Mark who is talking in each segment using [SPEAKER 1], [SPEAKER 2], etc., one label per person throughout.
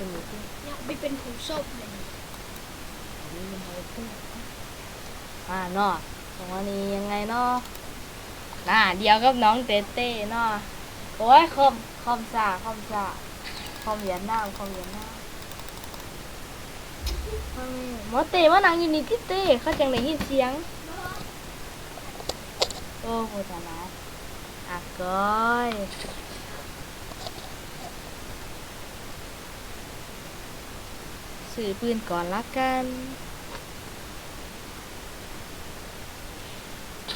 [SPEAKER 1] เนอยู่ที่
[SPEAKER 2] เนี่ยไปเป็นผู้ชมเลย
[SPEAKER 1] อ่าเนาะตรงวันนี้ยังไงเนาะน่าเดียวกับน้องเต้เต้เนาะโอ้ยคอมคอมซ่าคอมซ่าคอมเหรียญน้ำคอมเหรียญน้ำมาแม่หมอเต้มานั่งยู่นี่ที่เต้เขาจังได้ยินเสียง โอ้โหตาลายอะก้อย สื่อปืนก่อนละกัน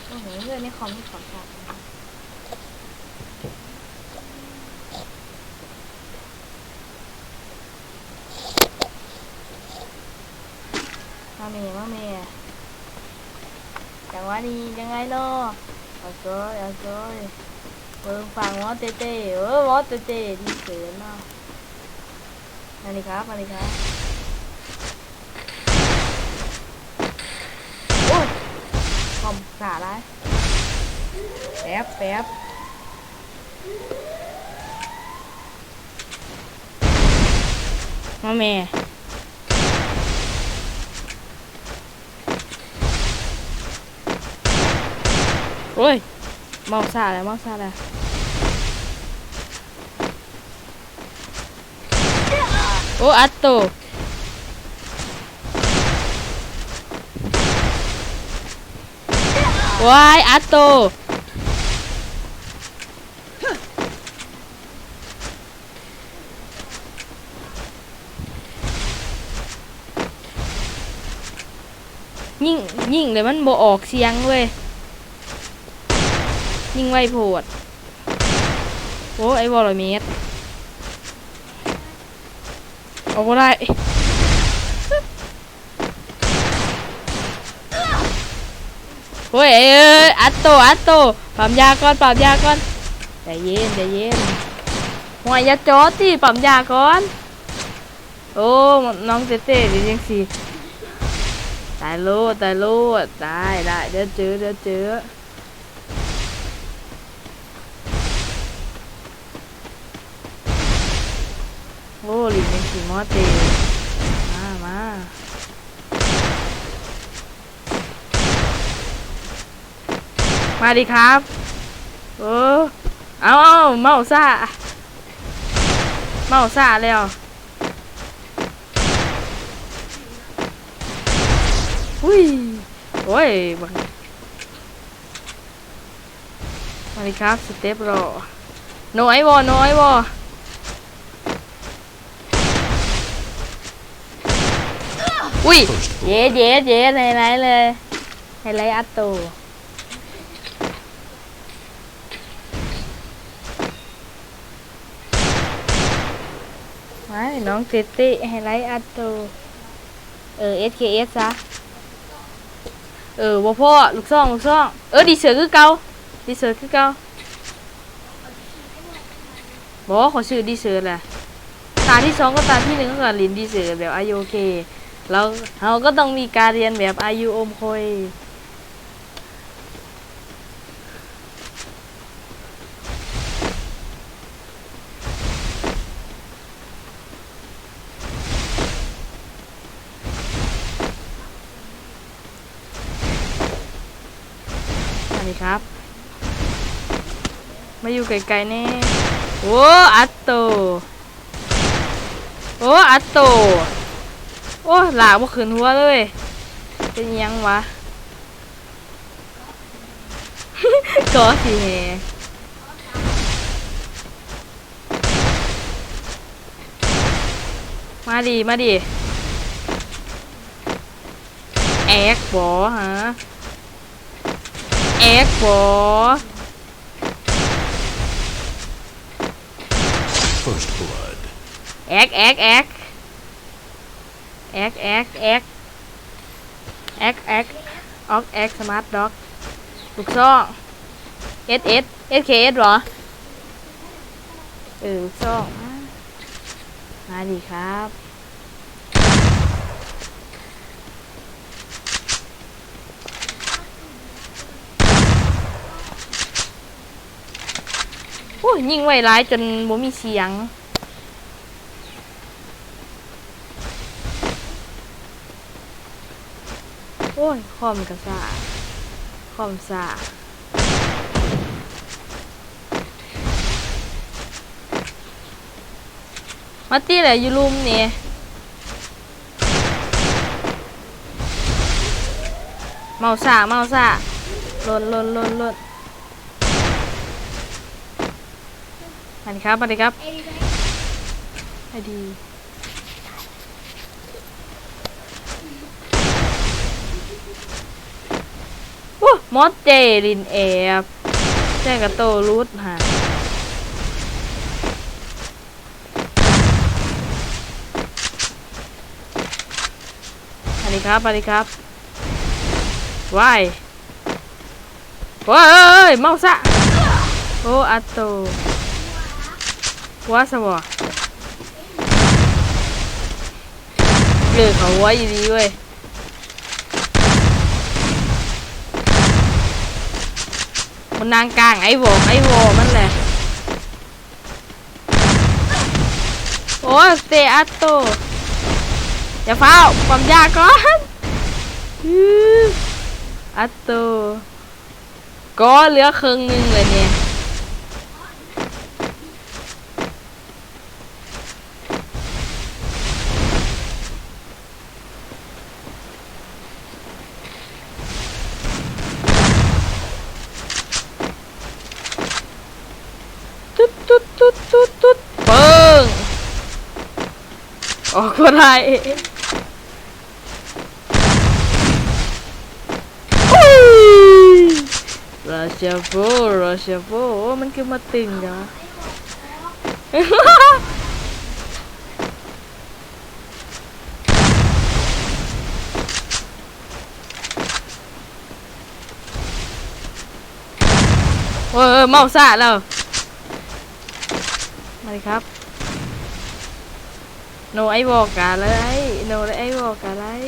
[SPEAKER 1] โอ้โหเพื่อนในคอมที่ขอชาร์จนะมาเมย์มาเมย์จังหวะนี้ยังไงเนาะเอาซอยเอาซอยเบิ่งฟังหมอเต้เต้เออหมอเต้เต้ดีเสือเนาะมานี่ครับมานี่ครับ โอ้ยคอ มสาไรแป๊บแป๊บมาแม่โอ้ยเมาสาแล้วเมาสาแล้วโอ้อัตโต วายอัตโตยิ่งยิ่งเลยมันโบออกเสียงเว้ยยิ่งไวโพดโอ้ไอ้บอลอยเมตรออกบ่ได้ โอ้ยเอ้ยอัตโตอัตโตปั๊มยาก่อนปั๊มยาก่อนใจเย็นใจเย็นหัวอยาจอดสิปั๊มยาก่อนโอ้น้องเต้เต้ดีจังสิตายโลดตายโลดตายได้เดี๋ยวเจอเดี๋ยวเจอโอ้ลิงเป็นสีมอเตมามา มาดีครับเออเอาเอาเมาซ่าเมาซ่าแล้วอุ้ยโอ้ยบังมาดีครับสเต็ปรอน้อยวอน้อยวออุ้ยเย้เย้เย้ไฮไลท์เลยไฮไลท์อัตโต น้องเตเต้ไฮไลท์อัตโต เออ SKS ซะ เออบ่พ่อลูกซ่องลูกซ่อง เออ ดีเสือคือเก่าดีเสือคือเก่าบอกว่าขอชื่อดีเสือแหละตาที่สองก็ตาที่หนึ่งก็ลินดีเสือแบบอายุโอเค แล้วเราก็ต้องมีการเรียนแบบอายุอมคอย สวัสดีครับ มาอยู่ไกลๆแน่โอ้อัตโต โอ้อัตโต โอ้หลากบ่ขึ้นหัวเลย เป็นยังวะก็สิแหมาดีมาดีแอกบอฮะ แอกบอ
[SPEAKER 3] First blood.
[SPEAKER 1] แอกแอกแอกแอกแอกแอกแอกแอกออกแอกสมาร์ทด็อกลูกซ่องเอสเอสเอสเคเอสหรอเออลูกซ่อง มามาดีครับ อ้ยยิงไวร้ายจนบ่มีเสียง โอ้ย คอมกระซ่าคอมซ่ามาตี้แหละยู่ลุมเนี่ยเมาซ่าเมาซ่าลนลนลนลน สวัสดีครับสวัสดีครับ
[SPEAKER 2] ไอ
[SPEAKER 1] ดีว้ามอสเจลินแอบแจ้งกับโตรูดหาสวัสดีครับสวัสดีครับว้ายว้ายเอ้ยเมาซะโอ้อัตโต ว้าสวะเลือกเขาไว้ดีเว้ยมันนางกลางไอ้วอไอ้วอมันแหละโอ้สเตอัตโตอย่าเฝ้าความยากก่อนอัตโตก็เหลือครึ่งหนึงเลยเนี่ย ตุ๊ดตุ๊ดตุ๊ดตุ๊ดตุ๊ดเปิ้งออ ก็ได้อุ้ยราชาโฟราชาโฟโอ้มันคือมาตึงเหรอเออเมาซะแล้วมาเลยครับ โนไอบอกกาเลยโนไอบอกกาเลย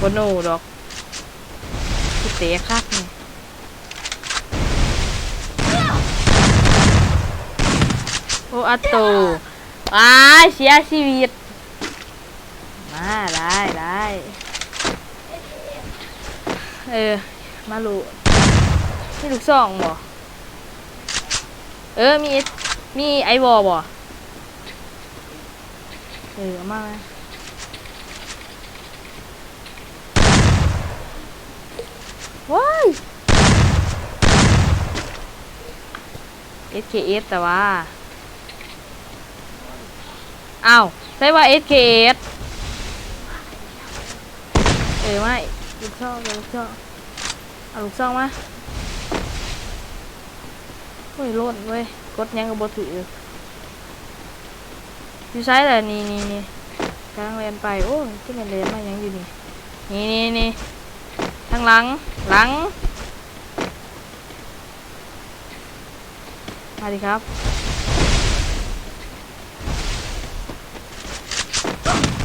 [SPEAKER 1] บโนดอกคือเตะคักนี่โออัตโตอ้าเสียชีวิต มาได้ได้เออ มาลูมีลูกซองบ่เออ มี มีไอวอบ่ อออมาไหมว้าย SKS แต่ว่า อ้าวใช่ว่า SKS เออไม่ลูกช่องเอาลูกช่องเอาลูกช่องมาเฮ้ยโล่นเว้ย กดยังกับบถือ อยู่ใช้แต่นี่นี่นี่กำลังเรียนไป โอ้ที่มันเรียนมายังอยู่นี่ นี่นี่นี่ทางหลัง หลัง มาดิครับ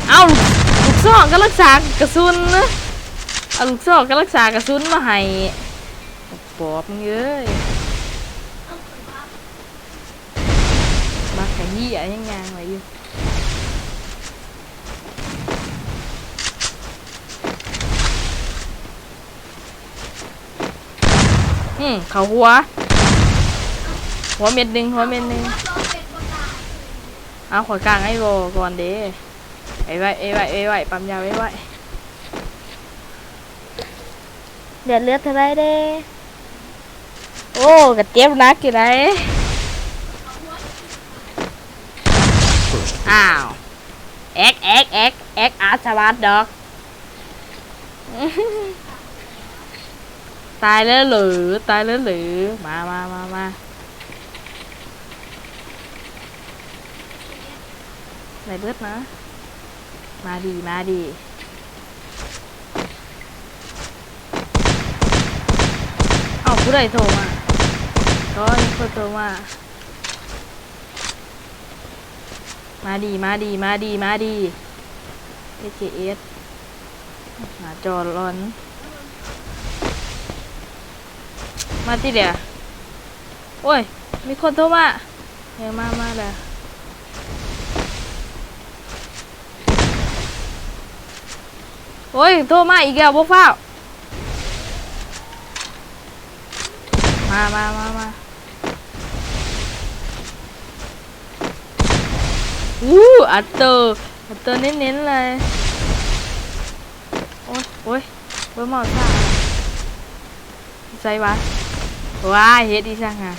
[SPEAKER 1] เอาลูกซองก็รักษากระสุนนะเอาลูกซองก็รักษากระสุนมาให้ปอบมึงเอ้ยมาขยี้อะยังยางไว้อยู่อื มเขาหัว หัวเม็ดหนึ่งหัวเม็ดหนึ่ง
[SPEAKER 2] ต้องเป็นคนตาย
[SPEAKER 1] เอาขวากลางไอ้โบก่อนเด้ไอ้ไว้ไอ้ไว้ไอ้ไว้ปั๊มยาไอ้ไว้เดือดเลือดเท่าไรเด้ โอ้กระเจ็บนักอยู่ไหนอ้าวเอ็กเอ็กเอ็กเอ็กอาร์ชวัตดอก ตายแล้วหรือตายแล้วหรือมามามามาไหนเบิดนะ มาดีมาดีเอ้าผู้ใดโทรมาก็มีคนโทรมามาดีมาดีมาดีมาดี AKS หาจอร้อน มาที่เดียวโอ้ย มีคนโทรมาเดี๋ยวมามาเลยโอ้โอ้ย โทรมาอีกแล้วบ่ฟ้ามามามามาอู้อัตเตอร์อัตเตอร์เน้นๆเลย โอ้ยโอ้ยเบิ่มอาซ่าใส่วะ ว้ายเฮ็ดอีสังอะ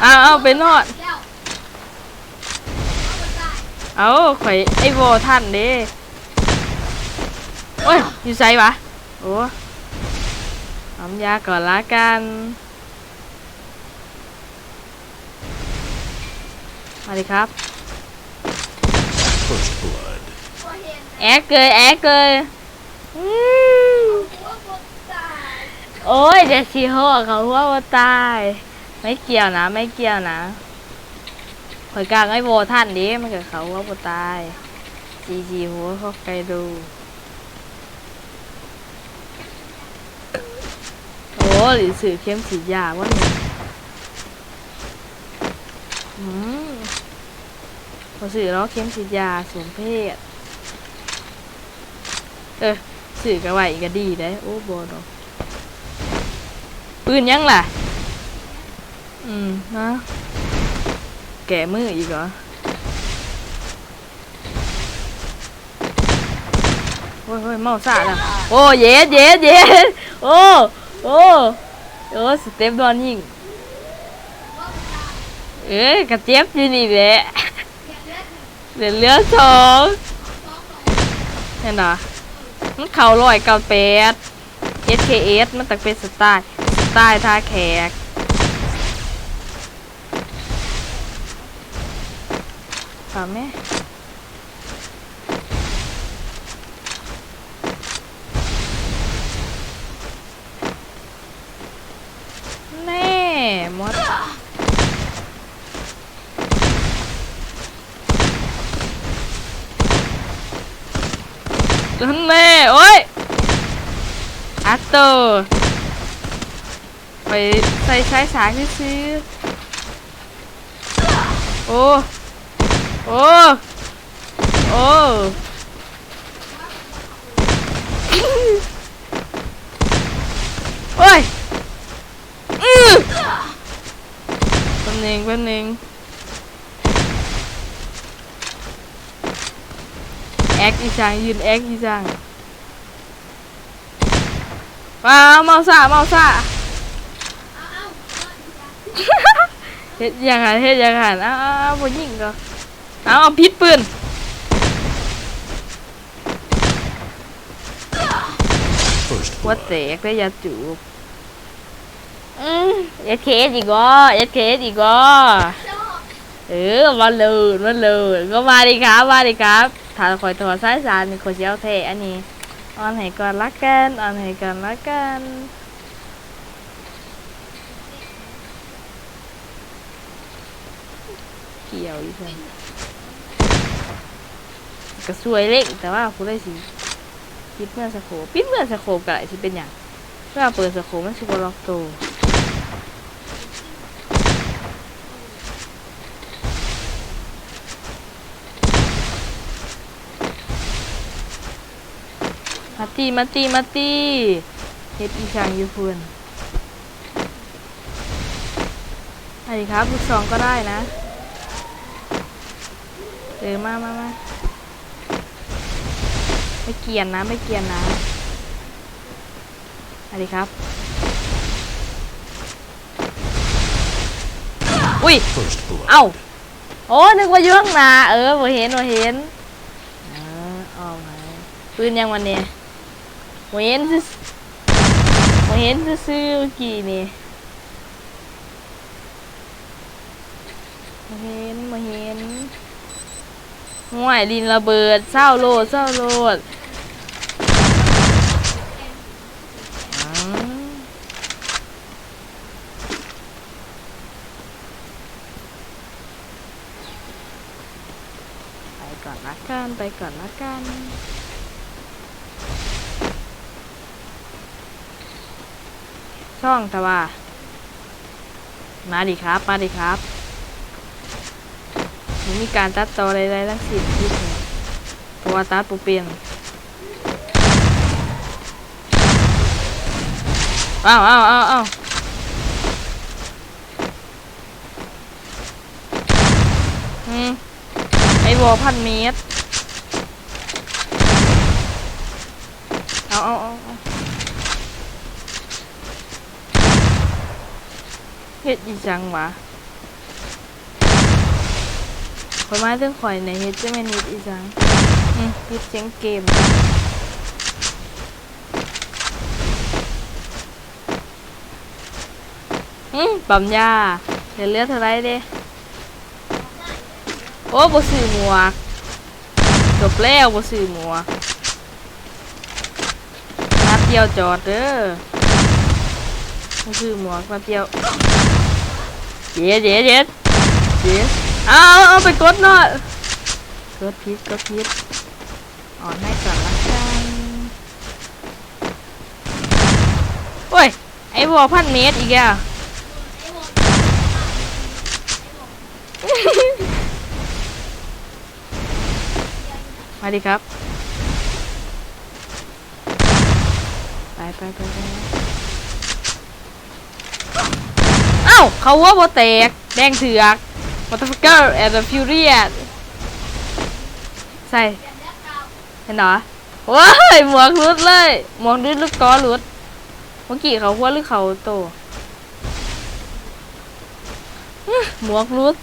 [SPEAKER 1] เอาเอาไปนอด
[SPEAKER 2] แล้ว
[SPEAKER 1] เอาข่อยไอ้วอท่านเด้โอ้ย อยู่ไสวะ โอ้ทำยาก่อนละกัน มาดิครับ
[SPEAKER 3] First blood.
[SPEAKER 2] พอเห็น
[SPEAKER 1] แอกเลยแอกเลยอืม
[SPEAKER 2] หัวบนตาย
[SPEAKER 1] โอ้ยเดี๋ยวชีหัวเขาหัวว่าตาย ไม่เกี่ยวนะ ไม่เกี่ยวนะข่อยกลางไอ้โวท่านดิมันเกิดเขาหัวว่าตายจีจีหัวเขาไปดู อ้หรือสื่อเข้มสียาวะเนี่ยอืมพอสื่อแล้วเข้มสียาสมเพศเออสื่อกระไหวก็ดีได้โอ้โบเนาะปืนยังล่ะ อืมนะแก่มืออีกเหรอโอ้ยโอ้ยเมาซ่าแล้วโอ้เย็ดเย็ดเย็ดโอ้ โอ้โอ้สเต็ปดอนยิงเอ้ยกระเจี๊ยบอยู่นี่แหละเหลือเหลือสองเห็นเหรอมันเข่าลอยเก่าแปด SKS มันตักเป็นสไตล์สไตล์ท่าแขกถามแม่แน่มด นั่นแน่โอ้ยอัตโตไปใส่ใช้สายซื้อๆโอ้ โอ้ โอ้โอ้ยอือแป๊บนึงแป๊บนึงแอ คอีจังยืนแอคอีจังว้าวเมาซ่าเมาซ่าเฮ็ดอยังไงเฮ็ดอยังไงอ้าวอ้าวบ่ยิงก็เอาเอาพิษปืน
[SPEAKER 3] First
[SPEAKER 1] หัว
[SPEAKER 3] blood.
[SPEAKER 1] แตกได้ยาจูบอืมเอสเคสอีกอะเอสเคสอีกอะเออมาเลยมาเลยก็มาดิครับมาดิครับ ถ้าคอยตัวซ้ายสารมีคนเจ้าเทอันนี้ออนให้ก่อนละกันออนให้ก่อนละกันเกี่ยวอีกคนก็สวยเล็กแต่ว่าคุณได้สิปิดเมื่อสโคปปิดเมื่อสโคปก็สิเป็นอย่างเมื่อเปิดสโคปมันสิบล็อกโต มาตีมาตีมาตีเฮ็ดอีช่างอยู่พุ่นไอ้ครับลูกสองก็ได้นะเออมามามาไม่เกรียนนะ ไม่เกรียนนะอะไรครับ อุ้ย
[SPEAKER 3] First blood.
[SPEAKER 1] เอ้า โอ้นึกว่าอยู่ข้างหน้า เออบ่เห็นบ่เห็น เออเอามาปืนยังวันนี้ บ่เห็นซื่อบ่เห็นซื่อๆเมื่อกี้นี่บ่เห็นบ่เห็นห่วยดินระเบิดเศร้าโลดเศร้าโลดไปก่อนละกันไปก่อนละกัน ช่องแต่ว่า มาดิครับ มาดิครับไม่มีการตัดต่อใดๆทั้งสิ้นที่นี่เพราะว่าตัดปูเปลี่ยนอ้าวอ้าวอ้าวอ้าวอืมไอวอพันเมตร เอาเอาเอาเอา เฮ็ดอีจังวะข่อยมาถึงข่อยในเฮ็ดจะแม่นเฮ็ดอีจังอืมเฮ็ดเสียงเกมอืมปั๊มยาเดี๋ยวเลือดเท่าไรเด้โอ้บ่ซื้อหมวกจบแล้วบ่ซื้อหมวกนัดเดียวจอดเด้อบ่ซื้อหมวกนัดเดียว เยวเดี๋ยวเดี๋ยวเดี๋ยวเอาเอาเอาไปกดหน่อยกดพิษกดพิษอ่อนให้ก่อนละกันโอ้ย ไอ้บัวพันเมตรอีกอะมาดิครับ ไปไปไปไป เอ้าเขาว่าโบแตกแดงเถือกมอเตอร์ฟิกเกอร์แอนด์ฟิวเรียใส่เห็นเหรอว้ายหมวกรุดเลยหมวกรุดลูกก้อรุดเมื่อกี้เขาหัวหรือเขาโตหมวกรุด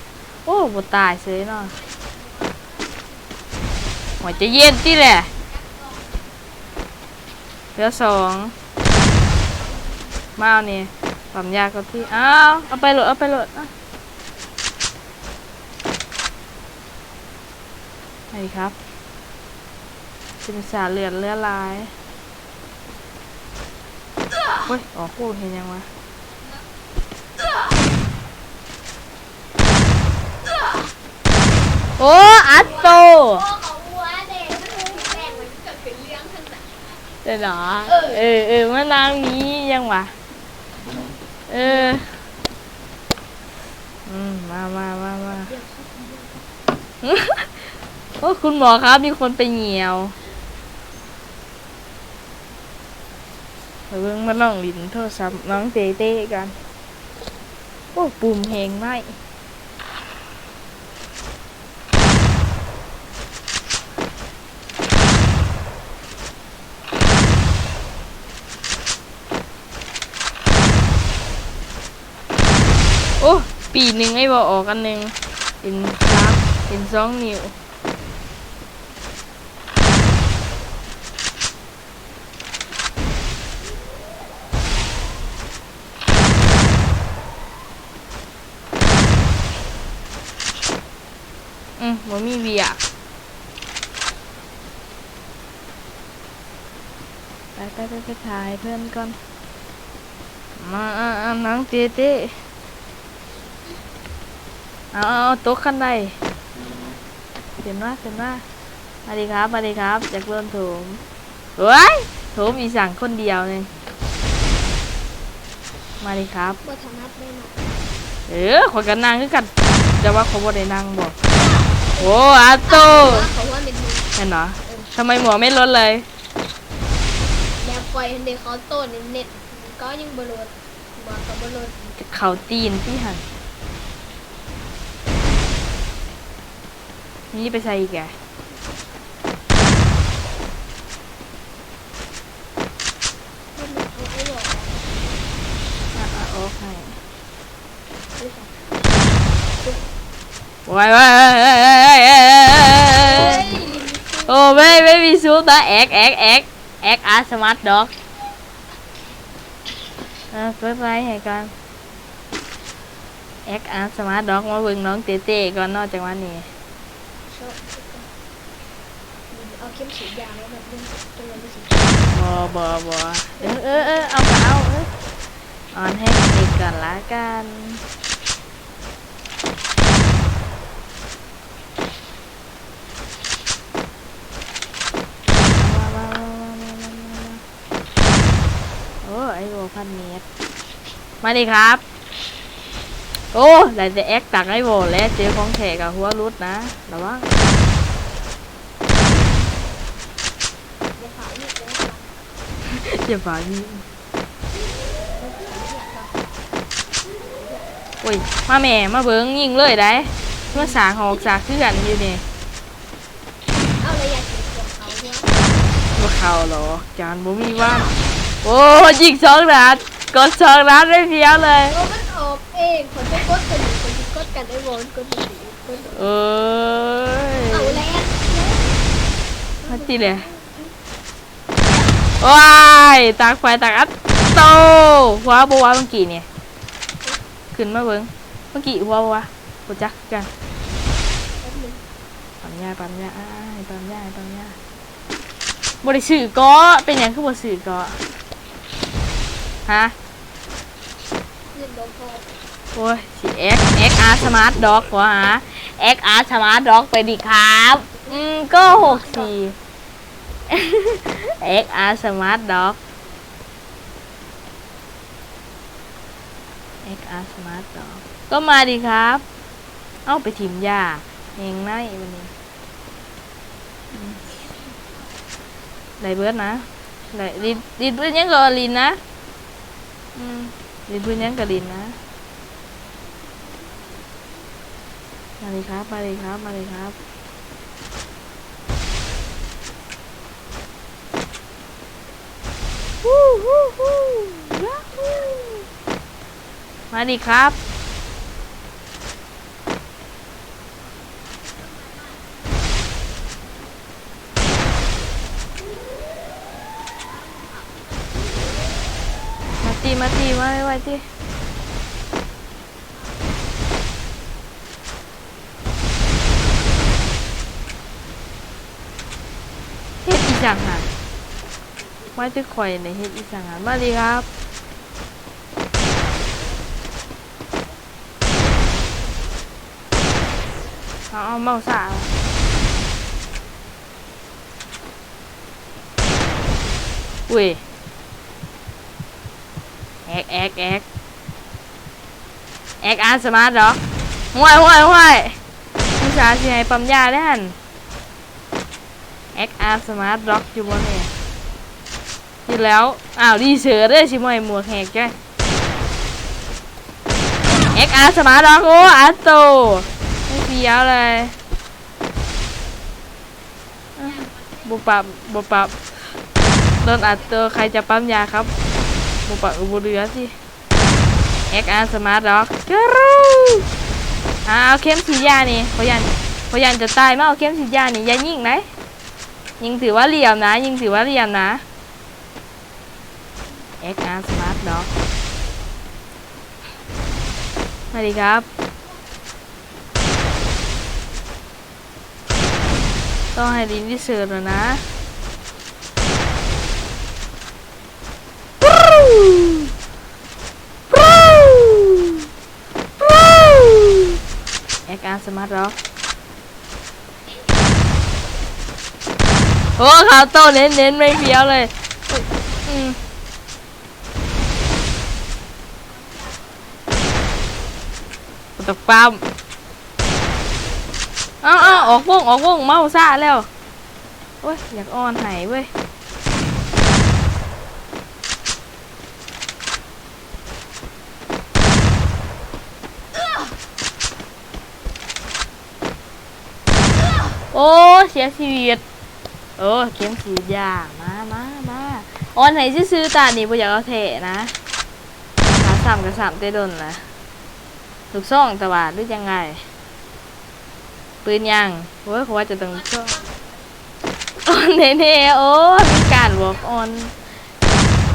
[SPEAKER 1] โอ้บตายเสียเนาะหัวจะเย็นที่แหละเหลือสองมาเอานี่ปั๊มยาก็ที่อ้าวเอาไปโหลดเอาไปโหลดอะนี่ครับจินสาเลือดเลือดลายเฮ้ยอ๋อพูดเห็นยังวะโอ้อัตโต
[SPEAKER 2] โอ้เขาวัวเด็กมันคงแบ่งมันเกิดเป็นเรื่องขนาด
[SPEAKER 1] เดี๋ยวเหรอเออเออมะนาวนี้ยังวะ เออ อืม มามามามาโอ้คุณหมอครับ มีคนไปเหี่ยวเบิ่งมาลองลิ้นโทรศัพท์น้องเต้เต้กัน โอ้ปุ่มแหงไหมโอ้ ปีหนึ่งไอ้บอออกกันหนึ่งเป็นสามเป็นสองนิ้วอืมบ่มีเวียกไปไปไปไปถ่ายเพื่อนก่อน มาอ่าอ่าน้องเต้เต้ เอาเอาเอาโต๊ะขั้นใดเห็นว่าเห็นว่ามาดีครับมาดีครับจากเริ่มโถมเฮ้ยโถมอีสั่งคนเดียวหนึงมาดีครับ
[SPEAKER 2] บทนัดได้หน่อย
[SPEAKER 1] เออขอกันนั่งคือกันจะว่าเขาบ่ได้นั่งบอกโอ้อาโต
[SPEAKER 2] เขาว่าเป็น
[SPEAKER 1] เห็นเหรอทำไมหมวไม่ลดเลย
[SPEAKER 2] แล้วปล่อยเด็กเขาโตเน็ตก็ยังบรดบอกกับบรด
[SPEAKER 1] เขาตีนที่หัน นี่ไปใส่อีกแก
[SPEAKER 2] ให้มันเอาไอ้บอก
[SPEAKER 1] อะอะโอเคไว้ไว้ไว้ไว้ไว้ไว้ไว้โอ้ไม่ไม่มีซูปนะแอกแอกแอกแอกอาร์สมาร์ทด็อกอะเปิดไว้ให้ก่อนแอกอาร์สมาร์ทด็อกมาเบิ่งน้องเต้เต้ก่อนนอกจากวันนี้
[SPEAKER 2] เอาเข็มฉีดยาแล้วแบบเรื่องสุดตัวไม่สุด
[SPEAKER 1] บ่บอบอเออเออเออเอาก็เอาออออนให้มันดีก่อนละกันมามามามามามามาโอ้ไอโบพันเมตรมาดิครับ โอ้หลายจะแอคตักไอโบและเจ้าของแขกหัวรุดนะระวัง
[SPEAKER 2] อย่า
[SPEAKER 1] ฝ่ายิงโอ้ย มาแม่ มาเบิ้งยิงเลยได้เมื่อสากหอกสากคือกันอยู่นี่
[SPEAKER 2] เอาเลยอยากกินกับเขาเนี่ย
[SPEAKER 1] บ่เข้าหรอกจานบ่มีว่านโอ้ยิงสองนัดกดสองนัดไม่เพี้ยวเลย
[SPEAKER 2] โอ้มันออกเองคนไปกดกันคนไปกดกันไอ้วอนกดกันสีกด
[SPEAKER 1] เอ้ย
[SPEAKER 2] เอาแล้ว
[SPEAKER 1] มาตีเลย ว้ายตากไฟตากอัดโตหัวบัวเมื่อกี้เนี่ยขึ้นมาเบิ้งเมื่อกี้หัวบัวกูจักกันปั๊มยาปั๊มยาอ้ายปั๊มยาปั๊มยาบริสื่อก็เป็นหยังคือบริสื่อก็ฮะ
[SPEAKER 2] โดนพอ
[SPEAKER 1] โอ้ยสิเอ็กเอ็กอาร์สมาร์ทด็อกวะฮะเอ็กอาร์สมาร์ทด็อกไปดิครับ อืมก็หกสี่ เอ็กอาร์สมาร์ทด็อกเอ็กอาร์สมาร์ทด็อกก็มาดิครับ เอาไปถิ่มยาเองไนวันนี้ไดเบิร์ดนะได้ลินลินเบิร์ดยังก็ลินนะอืมลินเบิร์ดยังก็ลินนะ มาเลยครับ มาเลยครับ มาเลยครับ วู้วู้วู้มาดิครับ มาตีมาตีมาไว้ไว้ที่เฮ็ดอีจังหั มาจะคอยในเฮ็ดอีจังหันมาดีครับเอาเอาเมาสาวอุ้ยแอกแอกแอกแอกอาร์สมาร์ทเหรอห่วยห่วยห่วยผู้ชายสิให้ปั๊มยาได้หัน XR Smart Lock อยู่บนนี่ อยู่แล้ว อ้าวดีเสือเด้ชิมวยหมวกแหกจ้ะ XR Smart Lock โอ้อัตโตไม่เฟี้ยวเลยบุปับบุปับโดนอัดตัวใครจะปั๊มยาครับบุปับอุบเรือสิ XR Smart Lock กรูอ่าเอาเข็มฉียานี่พยันพยันจะตายมาเอาเข็มฉียานี่อย่ายิงนะยิงถือว่าเหลี่ยมนะ ยิงถือว่าเหลี่ยมนะ XR Smart Dog มาดีครับ ต้องให้ลินที่เสือแล้วนะปรูปรูปรู XR Smart Dog โอ้ขาโตเน้นเน้นไม่เฟี้ยวเลยอุ๊ยอืม ตกปั๊มเอาเอาออกวงออกวงเมาซ่าแล้วโอ้ยอยากอ่อนไหายเว้ยโอ้เสียชีวิตโอ้เข็มฉีดยามามามาออนไหนซื้อตานี่บ่อยากเอาเทนะหาสามกับสามเตดนนะ ลูกซ่องแตะบาดหรือยังไง ปืนยังโอ้ยเขาว่าจะต้องช่องออนเน่ๆโอ้ยการบอกออน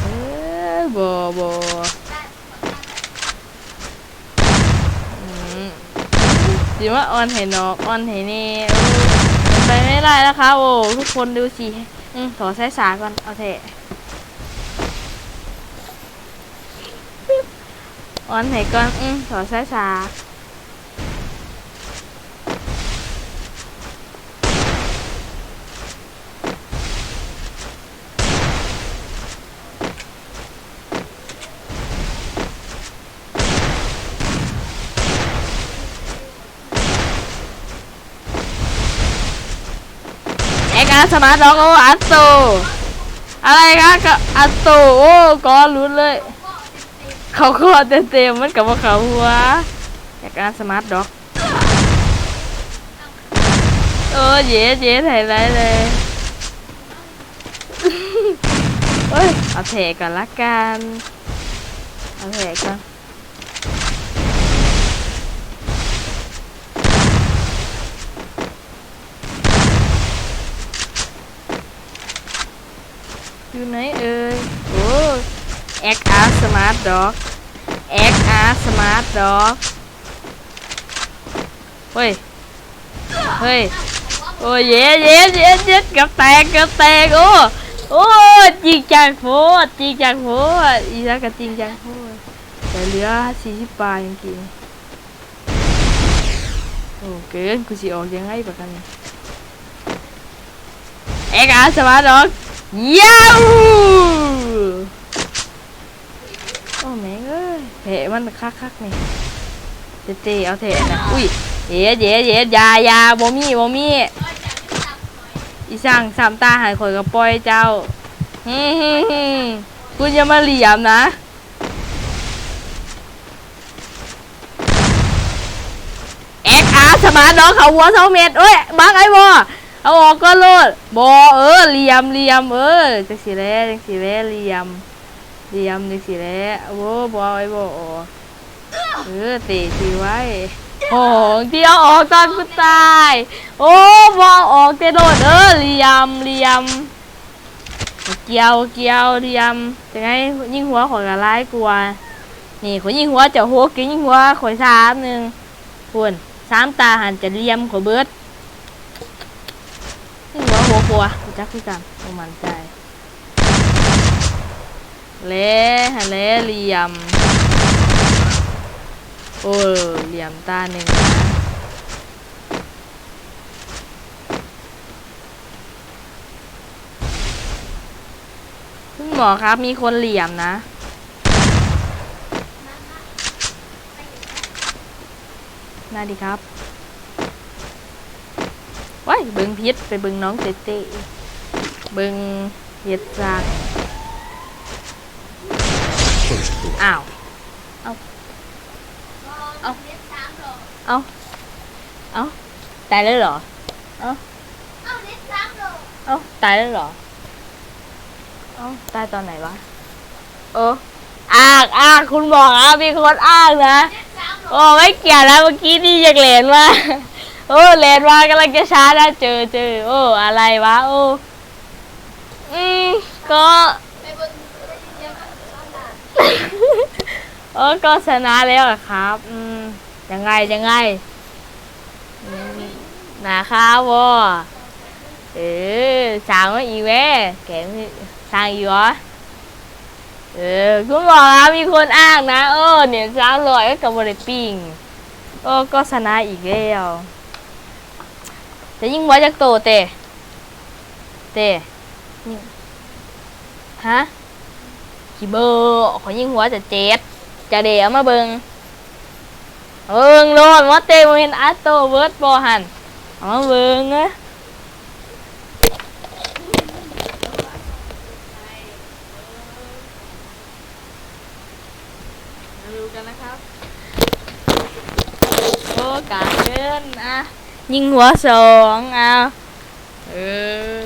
[SPEAKER 1] เออบ่บ่อืมสิว่าออนให้นอกออนให้เน่ไปไม่ได้นะคะ โอ้ทุกคนดูสิอืมถอดสายสาก่อนเอาเถอะ anh thì con ừ, thỏ xá xà sama dong oh atuh alay kakak atuh oh luôn đấy. สาอาโคะก็อัตรเต็มเต็มๆมันกับว่าเขาหัวอยากการสมาร์ทด็อกเออเย้เย้ถ่ายไรเลยเฮ้ยเอาแถก่อนละกันเอาแถก่อนอยู่ไหนเอ่ยโอ้ XR Smart Dog XR Smart Dog เฮ้ย เฮ้ย โอ้ยเย้เย้เย้เย้กับแตกกับแตกโอ้โอ้จริงจังโพดจริงจังโพดอีสักก็จริงจังโพดแต่เหลือสี่สิบปลายจริงโอ้เกินกูสิออกยังไงปะกันเนี่ย XR Smart Dog ยาว โอ้แม่งเอ้ยเถะมันคักคักนี่เตเตเอาเถะนะอุ้ยเย้เย้เย้อยายาบ่มีบ่มีอีสั่งสามตาหายข่อยกับปอยเจ้าฮึ่มๆๆคุณอย่ามาเหลี่ยมนะเอ็กอาร์สมาร์ทดอกเขาหัวเสาเม็ดเอ้ยบักไอ้บอเอาออกก็โลดบอเออเหลี่ยมเหลี่ยมเออจังสีแลจังสีแลเหลี่ยม เหลี่ยมจังสีแลโอ้บอไอ้บอเออเตะทีไว้โอ้ที่เออกตอนกูตาย โอ้บอออกเตะโดดเออเหลี่ยมเหลี่ยม เกียวเกียวเหลี่ยมจังไงยิงหัวข่อยกะร้ายกลัว นี่ข่อยยิงหัวจะหัวกินยิงหัวข่อยสามหนึ่งคุณสามตาหันจะเลียมข่อยเบิดหัวหัวหัวกูจักคือกันกูมั่นใจ เละฮะเละเหลี่ยม โอ้เหลี่ยมตาหนึ่งนะคุณหมอครับมีคนเหลี่ยมนะน่าดีครับว้ายเบิงพิษไปเบิงน้องเตเต้เบิงเฮ็ดจาก
[SPEAKER 3] First blood.
[SPEAKER 1] อ้าวเอาเอาเอาตายแล้วเหรอ เอาเอาตายแล้วเหรอ เอาตายตอนไหนวะเอออ้างอ้างคุณบอกอะมีคนอ้างนะ โอ้ไม่เกี่ยวแล้วเมื่อกี้นี่ยังเลนมาโอ้เลนมากำลังจะช้าได้เจอเจอโอ้อะไรวะโอ้อืมก็ โอ้ก็ชนะแล้วอะครับ อืมยังไงยังไงนะครับวอเออสางมาอีกแว่แกม่สางอีกเหรอเออคุณบอกนะมีคนอ้างนะ เออ เนี่ยสามร้อยก็กับบริปิ้งโอ้ก็ชนะอีกแล้วจะยิ่งหัวจากโตเตเตฮะ ขี่เบอร์ขอยิงหัวจะเจ็ดจะเดี๋ยวมาเบิงเบิงโลดว่าเตะมันเป็นอัตโตเวิร์ดบอหันเอามาเบิงนะมาดูกันนะครับโอ้กาเกินอะยิงหัวสองเอาเออ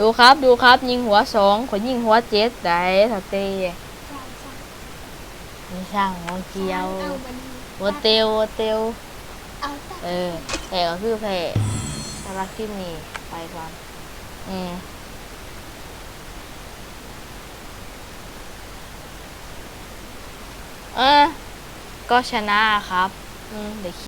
[SPEAKER 1] ดูครับดูครับ ยิงหัวสองขนยิงหัวเจ็ดได้ถ้าเตะนี่ช่างหัวเกียวหัวเตียวหัวเตียว
[SPEAKER 2] เอา
[SPEAKER 1] เออแผลก็คือแผลสำหรับคลิปนี้ไปก่อนอืมเออ ก็ชนะครับ อืมเดี๋ยว